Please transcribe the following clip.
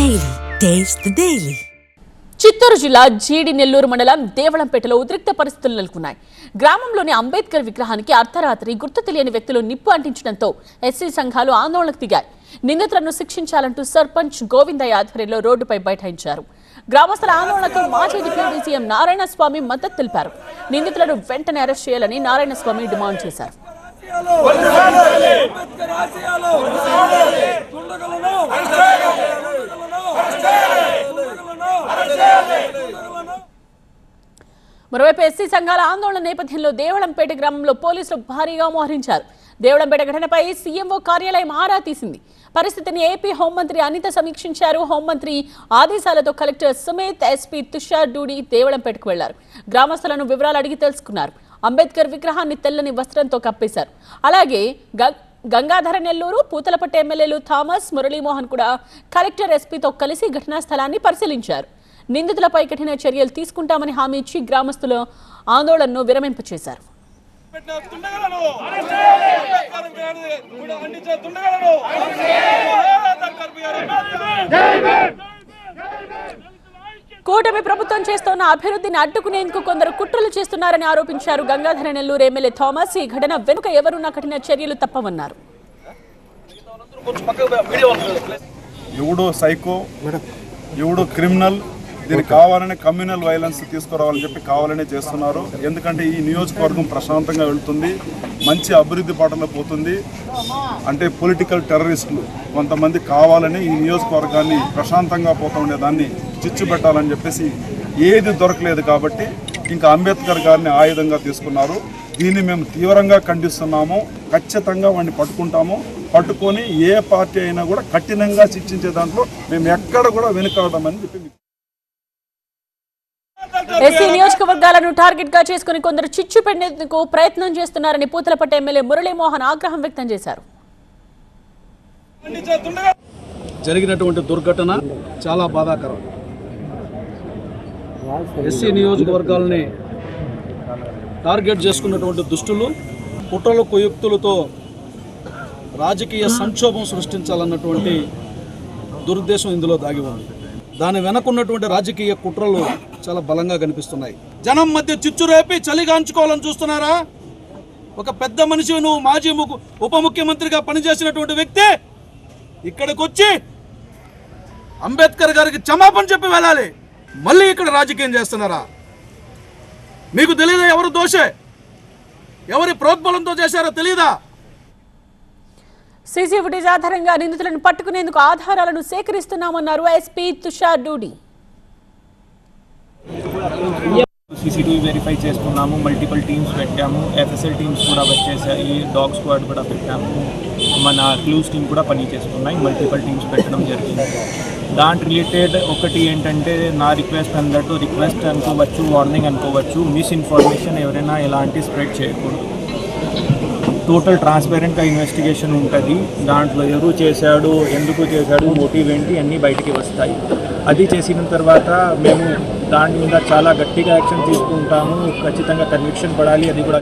Daily taste daily Chittoor జిల్లా జీడి నెల్లూరు మండలం దేవళంపేటలో ఉద్రిక్త పరిస్థితులు నెలకొన్నాయి. గ్రామంలోని అంబేద్కర్ విగ్రహానికి అర్ధరాత్రి గుర్తు తెలియని వ్యక్తులు నిప్పు అంటించడంతో ఎస్సీ సంఘాలు ఆందోళనకు దిగాయి. నిందితులను శిక్షించాలంటూ సర్పంచ్ గోవిందయ్య ఆధ్వర్యంలో రోడ్డుపై బైఠాయించారు. గ్రామస్తుల ఆందోళనకు మాజీ డిప్యూటీ సీఎం నారాయణస్వామి మద్దతు తెలిపారు. నిందితులను వెంటనే అరెస్ట్ చేయాలని నారాయణస్వామి డిమాండ్ చేశారు. మరోవైపు ఎస్సీ సంఘాల ఆందోళన నేపథ్యంలో దేవళంపేట గ్రామంలో పోలీసులు భారీగా మోహరించారు. దేవళంపేట ఘటనపై సీఎంఓ కార్యాలయం ఆరా తీసింది. పరిస్థితిని ఏపీ హోంమంత్రి అనిత సమీక్షించారు. హోంమంత్రి ఆదేశాలతో కలెక్టర్ సుమేత్ ఎస్పీ తుషార్ డూడి దేవళంపేటకు వెళ్ళారు. గ్రామస్తులను వివరాలు అడిగి తెలుసుకున్నారు. అంబేద్కర్ విగ్రహాన్ని తెల్లని వస్త్రంతో కప్పేశారు. అలాగే గ- గంగాధర నెల్లూరు పూతలపట్టు ఎమ్మెల్యేలు థామస్ మురళీమోహన్ కూడా కలెక్టర్ ఎస్పీతో కలిసి ఘటనా స్థలాన్ని పరిశీలించారు. నిందితులపై కఠిన చర్యలు తీసుకుంటామని హామీ ఇచ్చి గ్రామస్తులు ఆందోళనను విరమింపచేశారు. కూటమి ప్రభుత్వం చేస్తోన్న అభివృద్ధిని అడ్డుకునేందుకు కొందరు కుట్రలు చేస్తున్నారని ఆరోపించారు గంగాధర నెల్లూరు ఎమ్మెల్యే థామస్. ఈ ఘటన వెనుక ఎవరున్నా కఠిన చర్యలు తప్పవన్నారు. ఎవడో సైకో ఎవడో క్రిమినల్ దీనికి కావాలని కమ్యూనల్ వైలెన్స్ తీసుకురావాలని చెప్పి కావాలనే చేస్తున్నారు. ఎందుకంటే ఈ నియోజకవర్గం ప్రశాంతంగా వెళ్తుంది మంచి అభివృద్ధి బాటలో పోతుంది. అంటే పొలిటికల్ టెర్రరిస్టులు కొంతమంది కావాలని ఈ నియోజకవర్గాన్ని ప్రశాంతంగా పోతూ ఉండేదాన్ని చిచ్చు పెట్టాలని చెప్పేసి ఏది దొరకలేదు కాబట్టి ఇంకా అంబేద్కర్ గారిని ఆయుధంగా తీసుకున్నారు. దీన్ని మేము తీవ్రంగా ఖండిస్తున్నాము ఖచ్చితంగా వాడిని పట్టుకుంటాము. పట్టుకొని ఏ పార్టీ అయినా కూడా కఠినంగా శిక్షించే దాంట్లో మేము ఎక్కడ కూడా వెనుకాడమని చెప్పి ఎస్సీ నియోజకవర్గాలను టార్గెట్గా చేసుకుని కొందరు చిచ్చు పెట్టేందుకు ప్రయత్నం చేస్తున్నారని పూతలపట్టు ఎమ్మెల్యే మురళీమోహన్ ఆగ్రహం వ్యక్తం చేశారు. జరిగినటువంటి దుర్ఘటన చాలా బాధాకరం. ఎస్సీ నియోజకవర్గాలని టార్గెట్ చేసుకున్నటువంటి దుష్టులు కుట్రలు కుయుక్తులతో రాజకీయ సంక్షోభం సృష్టించాలన్నటువంటి దురుద్దేశం ఇందులో దాగి ఉంది. దాని వెనకున్నటువంటి రాజకీయ కుట్రలు చాలా బలంగా కనిపిస్తున్నాయి. జనం మధ్య చిచ్చు రేపి చలిగాంచుకోవాలని చూస్తున్నారా? ఒక పెద్ద మనిషి నువ్వు మాజీ ఉప ముఖ్యమంత్రిగా పనిచేసినటువంటి వ్యక్తి ఇక్కడికి వచ్చి అంబేద్కర్ గారికి క్షమాపణ చెప్పి వెళ్ళాలి. మళ్ళీ ఇక్కడ రాజకీయం చేస్తున్నారా? మీకు తెలియదా ఎవరు దోషే? ఎవరి ప్రోద్బలంతో చేశారో తెలియదా సీసీ ఫుటేజ్ ఆధారంగా నిందితులను పట్టుకునేందుకు ఆధారాలను సేకరిస్తున్నామన్నారు SP Tushar Dudi. CCTV verify చేస్తున్నాము మల్టిపుల్ టీమ్స్ పెట్టాము ఎఫ్ఎస్ఎల్ టీమ్స్ కూడా వచ్చేసాయి డాగ్ స్క్వాడ్ కూడా పెట్టాము మన క్లూస్ టీమ్ కూడా పని చేస్తున్నాయి మల్టిపుల్ టీమ్స్ పెట్టడం జరిగింది. దాంట్ రిలేటెడ్ ఒకటి ఏంటంటే నా రిక్వెస్ట్ అందరితో రిక్వెస్ట్ అనుకోవచ్చు వార్నింగ్ అనుకోవచ్చు మిస్ఇన్ఫర్మేషన్ ఎవరైనా ఎలాంటి స్ప్రెడ్ చేయకూడదు. టోటల్ ట్రాన్స్పరెంట్గా ఇన్వెస్టిగేషన్ ఉంటుంది. దాంట్లో ఎవరు చేశాడు ఎందుకు చేశాడు మోటివ్ ఏంటి అన్నీ బయటికి వస్తాయి. అది చేసిన తర్వాత మేము దాని మీద చాలా గట్టిగా యాక్షన్ తీసుకుంటాము. ఖచ్చితంగా కన్విక్షన్ పడాలి అది కూడా